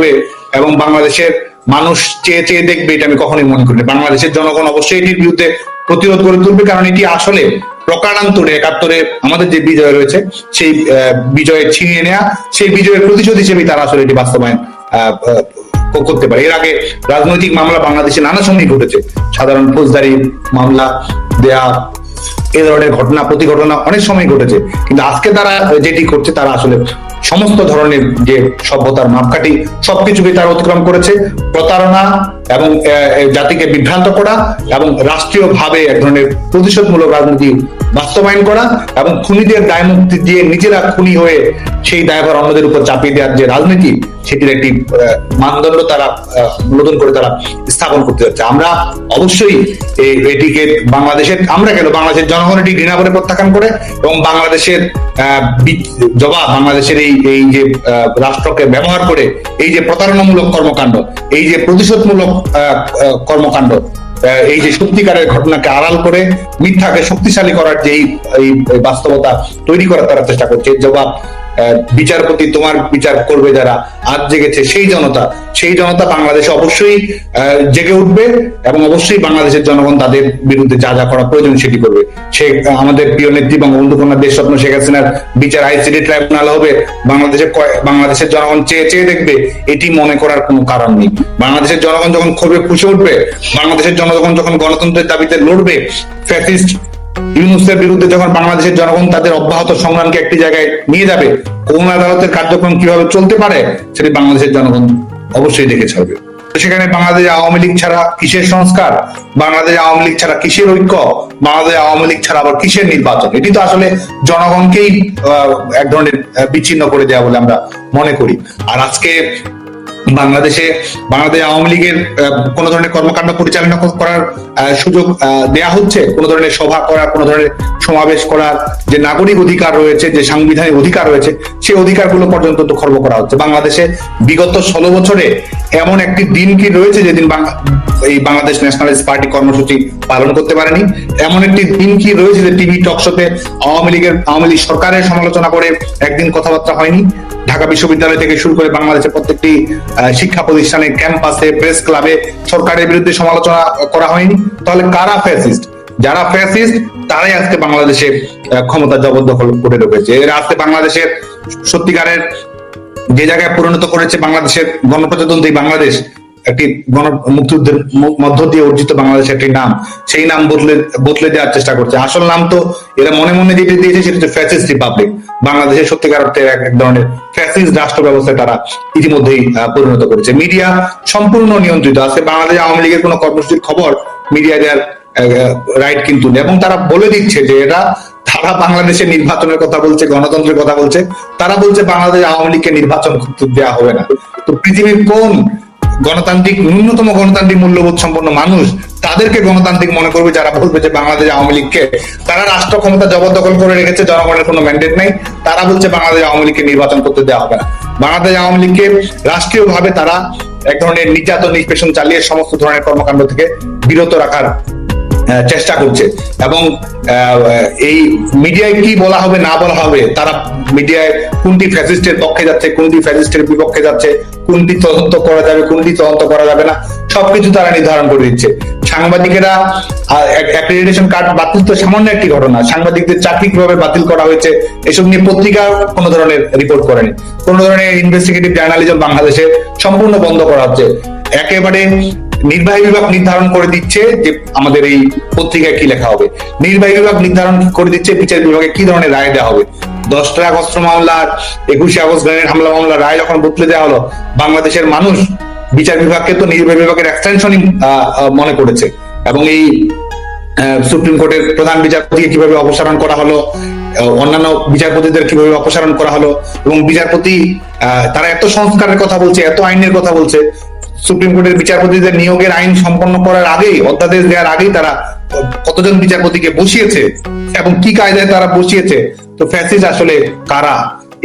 হবে এবং বাংলাদেশের মানুষ চেয়ে চেয়ে দেখবে এটা আমি কখনোই মনে করি বাংলাদেশের জনগণ অবশ্যই এটির বিরুদ্ধে প্রতিরোধ করে তুলবে, কারণ এটি আসলে প্রকারান্তরে, একাত্তরে আমাদের যে বিজয় রয়েছে, সেই বিজয়ের ছিনিয়ে নেওয়া সেই বিজয়ের প্রতিশোধ হিসেবে তারা আসলে এটি বাস্তবায়ন করতে পারে। এর আগে রাজনৈতিক মামলা বাংলাদেশে নানা সময় ঘটেছে। সাধারণ ফৌজদারি মামলা দেয়া, এ ধরনের ঘটনা প্রতি ঘটনা অনেক সময় ঘটেছে। কিন্তু আজকে তারা যেটি করছে, তারা আসলে সমস্ত ধরনের যে সভ্যতার মাপকাঠি সবকিছুকে তারা অতিক্রম করেছে। প্রতারণা এবং জাতিকে বিভ্রান্ত করা এবং রাষ্ট্রীয় ভাবে এক ধরনের প্রতিশোধমূলক রাজনীতি বাস্তবায়ন করা এবং খুনিদের দায় মুক্তি দিয়ে নিজেরা খুনি হয়ে সেই দায়ভার অন্যদের উপর চাপিয়ে দেওয়ার যে রাজনীতি, সেটির একটি মানদণ্ড তারা নতুন করে তারা স্থাপন করতে যাচ্ছে। আমরা অবশ্যই এটিকে বাংলাদেশের, আমরা কেন বাংলাদেশের জনগণ এটি ঘৃণা করে প্রত্যাখ্যান করে এবং বাংলাদেশের জবাব, বাংলাদেশের এই এই যে রাষ্ট্রকে ব্যবহার করে এই যে প্রতারণামূলক কর্মকাণ্ড, এই যে প্রতিশোধমূলক কর্মকাণ্ড। এই যে সত্যিকারের ঘটনাকে আড়াল করে মিথ্যাকে শক্তিশালী করার যে এই বাস্তবতা তৈরি করার তারা চেষ্টা করছে জবাব বিচারপতি তোমার বিচার করবে যারা। আজ জেগেছে সেই জনতা। সেই জনতা বাংলাদেশে অবশ্যই জেগে উঠবে এবং অবশ্যই বাংলাদেশের জনগণ তাদের বিরুদ্ধে যা যা করা প্রয়োজন সেটি করবে। সে, আমাদের প্রিয় নেত্রী বঙ্গবন্ধু কন্যা দেশ স্বপ্ন শেখ হাসিনার বিচার আইসিডি ট্রাইব্যুনাল হবে। বাংলাদেশের কয়- বাংলাদেশের জনগণ চেয়ে চেয়ে দেখবে, এটি মনে করার কোনো কারণ নেই। বাংলাদেশের জনগণ যখন ক্ষোভে ফুসে উঠবে, বাংলাদেশের জনগণ যখন গণতন্ত্রের দাবিতে লড়বে, ফ্যাসিস্ট ইউনুসের বিরুদ্ধে যখন বাংলাদেশের জনগণ তাদের অব্যাহত সংগ্রামকে একটি জায়গায় নিয়ে যাবে, কোন আদালতের কার্যক্রম কীভাবে চলতে পারে সেটি বাংলাদেশের জনগণ অবশ্যই দেখে ছাড়বে। সেখানে বাংলাদেশ আওয়ামী লীগ ছাড়া কিসের সংস্কার? বাংলাদেশ আওয়ামী লীগ ছাড়া কিসের ঐক্য? বাংলাদেশ আওয়ামী লীগ ছাড়া আবার কিসের নির্বাচন? এটি তো আসলে জনগণকেই এক ধরনের বিচ্ছিন্ন করে দেওয়া বলে আমরা মনে করি। আর আজকে বাংলাদেশে, বাংলাদেশ আওয়ামী লীগের কোন ধরনের কর্মকাণ্ড পরিচালনা করার সুযোগ দেয়া হচ্ছে? কোন ধরনের সভা করার, কোন ধরনের সমাবেশ করার যে নাগরিক অধিকার রয়েছে, যে সাংবিধানিক অধিকার রয়েছে, সেই অধিকারগুলো পর্যন্ত তো খর্ব করা হচ্ছে। বাংলাদেশে বিগত ষোলো বছরে এমন একটি দিন কি রয়েছে যেদিন এই বাংলাদেশ ন্যাশনালিস্ট পার্টি কর্মসূচি পালন করতে পারেনি? এমন একটি দিন কি রয়েছে যে টিভি টকশোতে আওয়ামী লীগের, আওয়ামী লীগ সরকারের সমালোচনা করে একদিন কথাবার্তা হয়নি? ঢাকা বিশ্ববিদ্যালয় থেকে শুরু করে বাংলাদেশের প্রত্যেকটি শিক্ষা প্রতিষ্ঠানে, ক্যাম্পাসে, প্রেস ক্লাবে সরকারের বিরুদ্ধে সমালোচনা করা হয়নি। তাহলে কারা ফ্যাসিস্ট যারা ফ্যাসিস্ট তারাই আজকে বাংলাদেশে ক্ষমতা জবরদখল করে রেখেছে। এরা আজকে বাংলাদেশের সত্যিকারের যে জায়গায় পরিণত করেছে বাংলাদেশের গণপ্রজাতন্ত্রী বাংলাদেশ, একটি গণ মুক্তিযুদ্ধের মধ্য দিয়ে অর্জিত বাংলাদেশের একটি নাম, সেই নাম বদলে বদলে দেওয়ার চেষ্টা করছে। আসল নাম তো এরা মনে মনে যেটি দিয়েছে, সেটা হচ্ছে ফ্যাসিস্ট রিপাবলিক বাংলাদেশের সত্যিকার অর্থে এক ধরনের ফ্যাসিস্ট রাষ্ট্র ব্যবস্থায় তারা ইতিমধ্যেই পরিণত করেছে। মিডিয়া সম্পূর্ণ নিয়ন্ত্রিত আছে। বাংলাদেশ আওয়ামী লীগের কোনো কর্মসূচির খবর মিডিয়া দেওয়ার রাইট কিন্তু নেই। এবং তারা বলে দিচ্ছে যে এরা, তারা বাংলাদেশের নির্বাচনের কথা বলছে, গণতন্ত্রের কথা বলছে। তারা বলছে বাংলাদেশ আওয়ামী লীগকে নির্বাচন দেওয়া হবে না। তো পৃথিবীর কোন গণতান্ত্রিক, ন্যূনতম গণতান্ত্রিক মূল্যবোধ সম্পন্ন মানুষ তাদেরকে গণতান্ত্রিক মনে করবে যারা বলবে যে বাংলাদেশ আওয়ামী লীগকে। তারা রাষ্ট্র ক্ষমতা জবরদখল করে রেখেছে, জনগণের কোনো ম্যান্ডেট নেই। তারা বলছে বাংলাদেশ আওয়ামী লীগকে নির্বাচন করতে দেওয়া হবে না। বাংলাদেশ আওয়ামী লীগকে রাষ্ট্রীয় ভাবে তারা এক ধরনের নির্যাতন, নিষ্পেষণ চালিয়ে সমস্ত ধরনের কর্মকাণ্ড থেকে বিরত রাখার চেষ্টা করছে। এবং এই মিডিয়ায় কি বলা হবে, না বলা হবে, তারা মিডিয়ায় কোনটি ফ্যাসিস্টের পক্ষে যাচ্ছে, কোনটি ফ্যাসিস্টের বিপক্ষে যাচ্ছে, কোনটি তদন্ত করা যাবে, কোনটি তদন্ত করা যাবে না, সবকিছু তারা নির্ধারণ করে দিচ্ছে। সাংবাদিকেরা অ্যাক্রেডিটেশন কার্ড বাতিল তো সামান্য একটি ঘটনা, সাংবাদিকদের চাকরি কীভাবে বাতিল করা হয়েছে, এসব নিয়ে পত্রিকা কোনো ধরনের রিপোর্ট করেনি। কোন ধরনের ইনভেস্টিগেটিভ জার্নালিজম বাংলাদেশে সম্পূর্ণ বন্ধ করা হচ্ছে। একেবারে নির্বাহী বিভাগ নির্ধারণ করে দিচ্ছে যে আমাদের এই পত্রিকায় কি লেখা হবে। নির্বাহী বিভাগ নির্ধারণ করে দিচ্ছে বিচার বিভাগে কি ধরনের রায় দেওয়া হবে। দশটা আগস্ট মামলার একুশে আগস্ট গ্রেনেড হামলা মামলার রায় যখন বদলে দেওয়া হলো, বাংলাদেশের মানুষ বিচার বিভাগকে তো নির্বাহী বিভাগের এক্সটেনশনই মনে করেছে। এবং এই সুপ্রিম কোর্টের প্রধান বিচারপতিকে কীভাবে অপসারণ করা হলো অন্যান্য বিচারপতিদের কীভাবে অপসারণ করা হলো, এবং বিচারপতি তারা এত সংস্কারের কথা বলছে, এত আইনের কথা বলছে সুপ্রিম কোর্টের বিচারপতিদের নিয়োগের আইন সম্পন্ন করার আগেই, অধ্যাদেশ দেওয়ার আগেই তারা কতজন বিচারপতিকে বসিয়েছে এবং কি কায়দায় তারা বসিয়েছে, তো ফ্যাসিস আসলে কারা?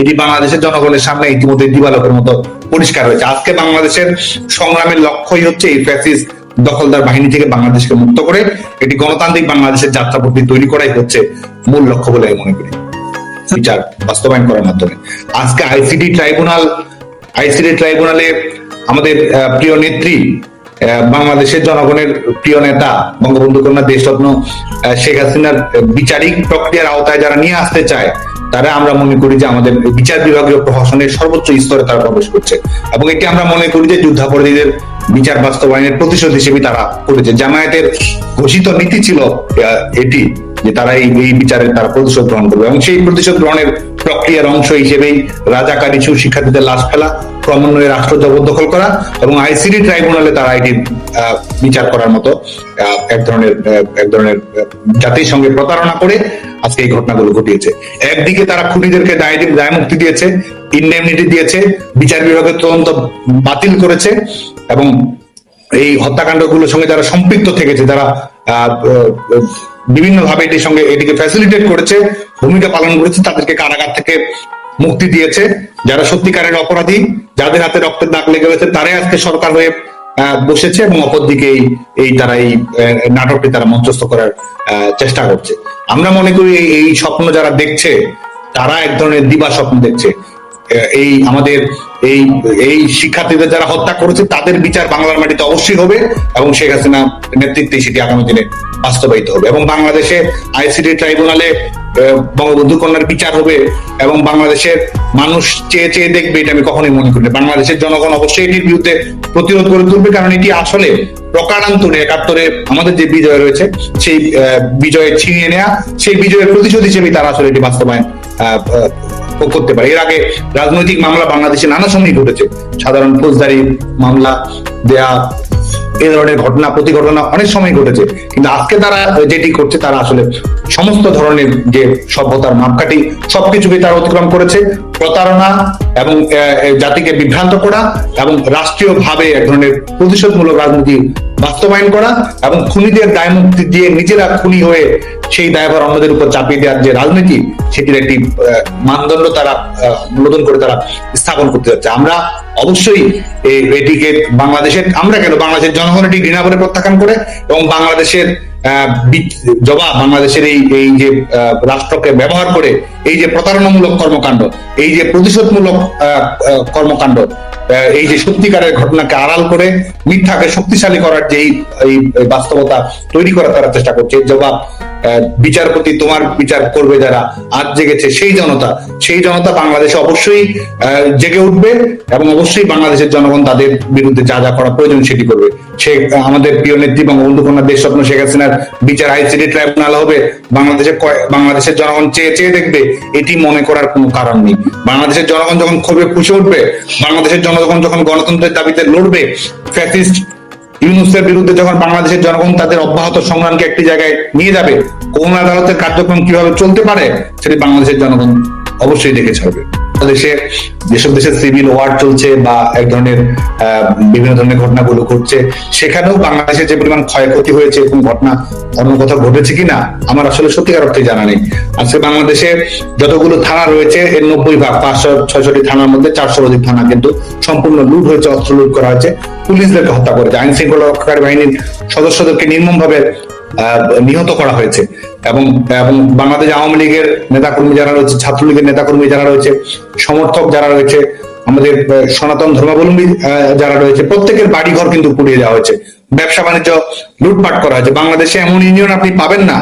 এটি বাংলাদেশের জনগণের সামনে ইতিমধ্যে দিবালকের মতো পরিষ্কার হয়েছে। আজকে বাংলাদেশের সংগ্রামের লক্ষ্যই হচ্ছে এই ফ্যাসিস দখলদার বাহিনী থেকে বাংলাদেশকে মুক্ত করে, এটি গণতান্ত্রিক বাংলাদেশের যাত্রাপথে তৈরি করাই হচ্ছে মূল লক্ষ্য বলে আমি মনে করি। বিচার বাস্তবায়ন করার মাধ্যমে। আজকে আইসিডি ট্রাইব্যুনাল, আইসিডি ট্রাইব্যুনালে আমাদের প্রিয় নেত্রী বাংলাদেশের জনগণের প্রিয় নেতা, বঙ্গবন্ধু কন্যা দেশরত্ন শেখ হাসিনার বিচারিক প্রক্রিয়ার আওতায় যারা নিয়ে আসতে চায়, তারা আমরা মনে করি যে আমাদের বিচার বিভাগীয় প্রশাসনের সর্বোচ্চ স্তরে তারা প্রবেশ করছে। এবং এটি আমরা মনে করি যে যুদ্ধাপরাধীদের বিচার বাস্তবায়নের প্রতিশোধ হিসেবে তারা করেছে। জামায়াতের ঘোষিত নীতি ছিল এটি, যে তারা এই এই বিচারের তারা প্রতিশোধ গ্রহণ করবে। এবং সেই প্রতিশোধ গ্রহণের প্রক্রিয়ার অংশ হিসেবেই রাজাকার ইস্যু শিক্ষার্থীদের লাশ ফেলা ক্রমান্বয়ে রাষ্ট্র জবরদখল করা এবং আইসিডি ট্রাইব্যুনালে তারা এটি বিচার করার মতো এক ধরনের এক ধরনের জাতির সঙ্গে প্রতারণা করে আজকে এই ঘটনাগুলো ঘটিয়েছে। একদিকে তারা খুনিদেরকে দায় দায় মুক্তি দিয়েছে ইন্ডেমনিটি দিয়েছে, বিচার বিভাগের তদন্ত বাতিল করেছে এবং এই হত্যাকাণ্ডগুলোর সঙ্গে যারা সম্পৃক্ত থেকেছে, যারা বিভিন্ন ভাবে এটির সঙ্গে এটিকে ফ্যাসিলিটেট করেছে, ভূমিকা পালন করেছে, তাদেরকে কারাগার থেকে মুক্তি দিয়েছে। যারা সত্যিকারের অপরাধী, যাদের হাতে রক্তের দাগ লেগে রয়েছে, তারাই আজকে সরকার হয়ে বসেছে এবং অপরদিকে এই তারা এই নাটকটি তারা মঞ্চস্থ করার চেষ্টা করছে। আমরা মনে করি এই- স্বপ্ন যারা দেখছে, তারা এক ধরনের দিবা স্বপ্ন দেখছে। এই আমাদের এই এই শিক্ষার্থীদের যারা হত্যা করেছে, তাদের বিচার বাংলার মাটিতে অবশ্যই হবে এবং শেখ হাসিনা নেতৃত্বে সেটি আগামী দিনে বাস্তবায়িত হবে। এবং বাংলাদেশে আইসিডি ট্রাইব্যুনালে বঙ্গবন্ধু কন্যার বিচার হবে এবং বাংলাদেশের মানুষ চেয়ে চেয়ে দেখবে এটা আমি কখনোই মনে করি। বাংলাদেশের জনগণ অবশ্যই এটির বিরুদ্ধে প্রতিরোধ করে তুলবে, কারণ এটি আসলে প্রকারান্তরে, একাত্তরে আমাদের যে বিজয় রয়েছে, সেই বিজয়ে ছিনিয়ে নেওয়া সেই বিজয়ের প্রতিশোধ হিসেবে তারা আসলে এটি বাস্তবায়ন করতে পারে এর আগে রাজনৈতিক মামলা বাংলাদেশে নানা সময় ঘটেছে সাধারণ ফৌজদারি মামলা দেয়া এই ধরনের ঘটনা প্রতি ঘটনা অনেক সময় ঘটেছে। কিন্তু আজকে তারা যেটি করছে, তারা আসলে সমস্ত ধরনের যে সভ্যতার মাপকাঠি, সবকিছুকে তারা অতিক্রম করেছে। প্রতারণা এবং জাতিকে বিভ্রান্ত করা এবং রাষ্ট্রীয় ভাবে এক ধরনের প্রতিশোধমূলক রাজনীতি বাস্তবায়ন করা এবং খুনিদের দায় মুক্তি দিয়ে নিজেরা খুনি হয়ে সেই দায়ভার অন্যদের উপর চাপিয়ে দেওয়ার যে রাজনীতি, সেটির একটি মানদণ্ড তারা নতুন করে তারা স্থাপন করতে যাচ্ছে। আমরা অবশ্যই এটিকে বাংলাদেশের, আমরা কেন বাংলাদেশের জনগণ এটি ঘৃণা করে প্রত্যাখ্যান করে এবং বাংলাদেশের জবাব বাংলাদেশের এই এই যে রাষ্ট্রকে ব্যবহার করে এই যে প্রতারণামূলক কর্মকাণ্ড, এই যে প্রতিশোধমূলক কর্মকাণ্ড এই যে সত্যিকারের ঘটনাকে আড়াল করে মিথ্যাকে শক্তিশালী করার যে এই বাস্তবতা তৈরি করার তারা চেষ্টা করছে। জবাব বিচারপতি তোমার বিচার করবে যারা। আজ জেগেছে সেই জনতা। সেই জনতা বাংলাদেশে অবশ্যই জেগে উঠবে এবং অবশ্যই বাংলাদেশের জনগণ তাদের বিরুদ্ধে যা যা করা প্রয়োজন সেটি করবে। সে, আমাদের প্রিয় নেত্রী বঙ্গবন্ধু কন্যা দেশ স্বপ্ন শেখ হাসিনার বিচার আইসিডি ট্রাইব্যুনাল হবে। বাংলাদেশে বাংলাদেশের জনগণ চেয়ে চেয়ে দেখবে, এটি মনে করার কোনো কারণ নেই। বাংলাদেশের জনগণ যখন ক্ষোভে ফুসে উঠবে, বাংলাদেশের জনগণ যখন গণতন্ত্রের দাবিতে লড়বে, ফ্যাসিস্ট ইউনুসের বিরুদ্ধে যখন বাংলাদেশের জনগণ তাদের অব্যাহত সংগ্রামকে একটি জায়গায় নিয়ে যাবে, কোন আদালতের কার্যক্রম কীভাবে চলতে পারে, সেটি বাংলাদেশের জনগণ অবশ্যই দেখে ছাড়বে। দেশে যেসব দেশে সিভিল ওয়ার চলছে বা এক ধরনের বিভিন্ন ধরনের ঘটনাগুলো ঘটছে সেখানেও বাংলাদেশে যে পরিমাণ ক্ষয়ক্ষতি হয়েছে এরকম ঘটনা অন্য কোথাও ঘটেছে কিনা আমার আসলে সত্যিকার অর্থে জানা নেই। আজকে বাংলাদেশে যতগুলো থানা রয়েছে এর নব্বই ভাগ পাঁচশো ছয়শটি থানার মধ্যে চারশোর অধিক থানা কিন্তু সম্পূর্ণ লুট হয়েছে অস্ত্র লুট করা হয়েছে পুলিশদেরকে হত্যা করেছে। আইন শৃঙ্খলা রক্ষাকারী বাহিনীর সদস্যদেরকে নির্মমভাবে আহ, নিহত করা হয়েছে। এবং এবং বাংলাদেশ আওয়ামী লীগের নেতাকর্মী যারা রয়েছে, ছাত্রলীগের নেতাকর্মী যারা রয়েছে, সমর্থক যারা রয়েছে, আমাদের সনাতন ধর্মাবলম্বী যারা রয়েছে, প্রত্যেকের বাড়িঘর কিন্তু পুড়িয়ে দেওয়া হয়েছে। ব্যবসা বাণিজ্য লুটপাট করা হয়েছে। বাংলাদেশে এমন ইউনিয়ন আপনি পাবেন না,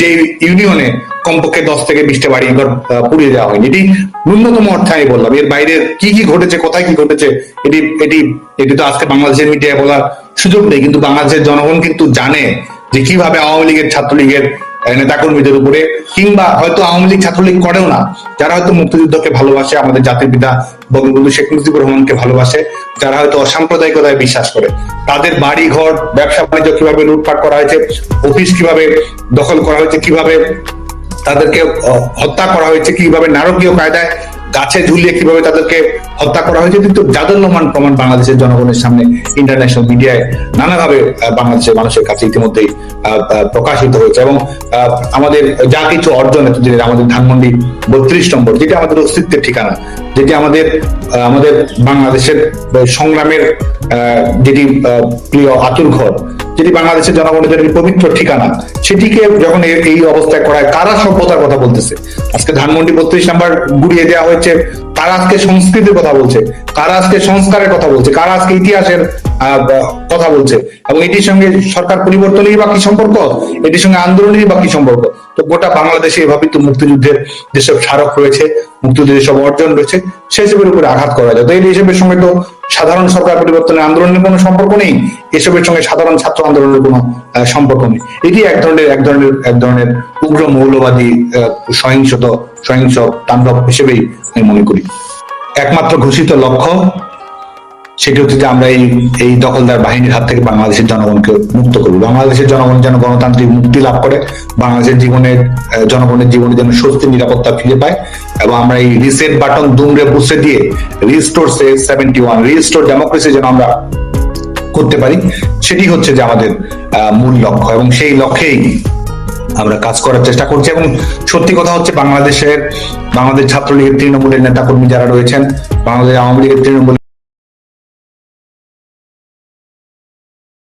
যে ইউনিয়নে কমপক্ষে দশ থেকে বিশটা বাড়ি ঘর পুড়িয়ে দেওয়া হয়নি। এটি ন্যূনতম অর্থে আমি বললাম। এর বাইরে কি কি ঘটেছে, কোথায় কি ঘটেছে, এটি এটি এটি তো আজকে বাংলাদেশের মিডিয়ায় বলার সুযোগ নেই। কিন্তু বাংলাদেশের জনগণ কিন্তু জানে যে কীভাবে আওয়ামী লীগের ছাত্রলীগের আহ, নেতাকর্মীদের উপরে কিংবা হয়তো আওয়ামী লীগ ছাত্রলীগ করেও না যারা হয়তো মুক্তিযুদ্ধকে ভালোবাসে আমাদের জাতির পিতা বঙ্গবন্ধু শেখ মুজিবুর রহমানকে ভালোবাসে যারা হয়তো অসাম্প্রদায়িকতায় বিশ্বাস করে। তাদের বাড়ি ঘর ব্যবসা বাণিজ্য কীভাবে লুটপাট করা হয়েছে অফিস কীভাবে দখল করা হয়েছে কীভাবে তাদেরকে হত্যা করা হয়েছে কীভাবে নারকীয় কায়দায় গাছে ঝুলিয়ে কীভাবে তাদেরকে হত্যা করা হয়েছে কিন্তু জাদুল্যমান প্রমাণ বাংলাদেশের জনগণের সামনে ইন্টারন্যাশনাল মিডিয়ায় নানাভাবে বাংলাদেশের মানুষের কাছে আহ, প্রকাশিত হয়েছে এবং আমাদের যা কিছু অর্জন এতদিনের আমাদের ধানমন্ডি বত্রিশ নম্বর যেটি আমাদের অস্তিত্বের ঠিকানা যেটি আমাদের আমাদের বাংলাদেশের সংগ্রামের যেটি প্রিয় আতুর ঘর যেটি বাংলাদেশের জনগণের পবিত্র ঠিকানা, সেটিকে যখন এই অবস্থায় করায়, কারা সভ্যতার কথা বলতেছে? আজকে ধানমন্ডি বত্রিশ নাম্বার গুড়িয়ে দেওয়া হয়েছে, কারা আজকে সংস্কৃতির কথা বলছে, কারা আজকে সংস্কারের কথা বলছে, কারা আজকে ইতিহাসের কথা বলছে, এবং এটির সঙ্গে সরকার পরিবর্তনেরই বা কি সম্পর্ক? এটির সঙ্গে আন্দোলনেরই বা কি সম্পর্ক? তো গোটা বাংলাদেশে এভাবে তো মুক্তিযুদ্ধের যেসব স্মারক রয়েছে, মুক্তিযুদ্ধের যেসব অর্জন রয়েছে সেসবের উপরে আঘাত করা যায়। তো এই এসবের সঙ্গে তো সাধারণ সরকার পরিবর্তনের আন্দোলনের কোনো সম্পর্ক নেই, এসবের সঙ্গে সাধারণ ছাত্র আন্দোলনের কোনো সম্পর্ক নেই। এটি এক ধরনের এক ধরনের এক ধরনের উগ্র মৌলবাদী সহিংসত, সহিংস তাণ্ডব হিসেবেই আমি মনে করি। একমাত্র ঘোষিত লক্ষ্য সেটি হচ্ছে যে আমরা এই এই দখলদার বাহিনীর হাত থেকে বাংলাদেশের জনগণকে মুক্ত করব বাংলাদেশের জনগণ যেন গণতান্ত্রিক মুক্তি লাভ করে, বাংলাদেশের জীবনের জনগণের জীবনে যেন স্বস্তি নিরাপত্তা ফিরে পায় এবং আমরা এই রিসেট বাটন দুমড়ে বুঝে দিয়ে restore seventy one restore democracy যেন আমরা করতে পারি, সেটি হচ্ছে যে আমাদের মূল লক্ষ্য এবং সেই লক্ষ্যেই আমরা কাজ করার চেষ্টা করছি এবং সত্যি কথা হচ্ছে বাংলাদেশের, বাংলাদেশ ছাত্রলীগের তৃণমূলের নেতাকর্মী যারা রয়েছেন, বাংলাদেশ আওয়ামী লীগের তৃণমূলের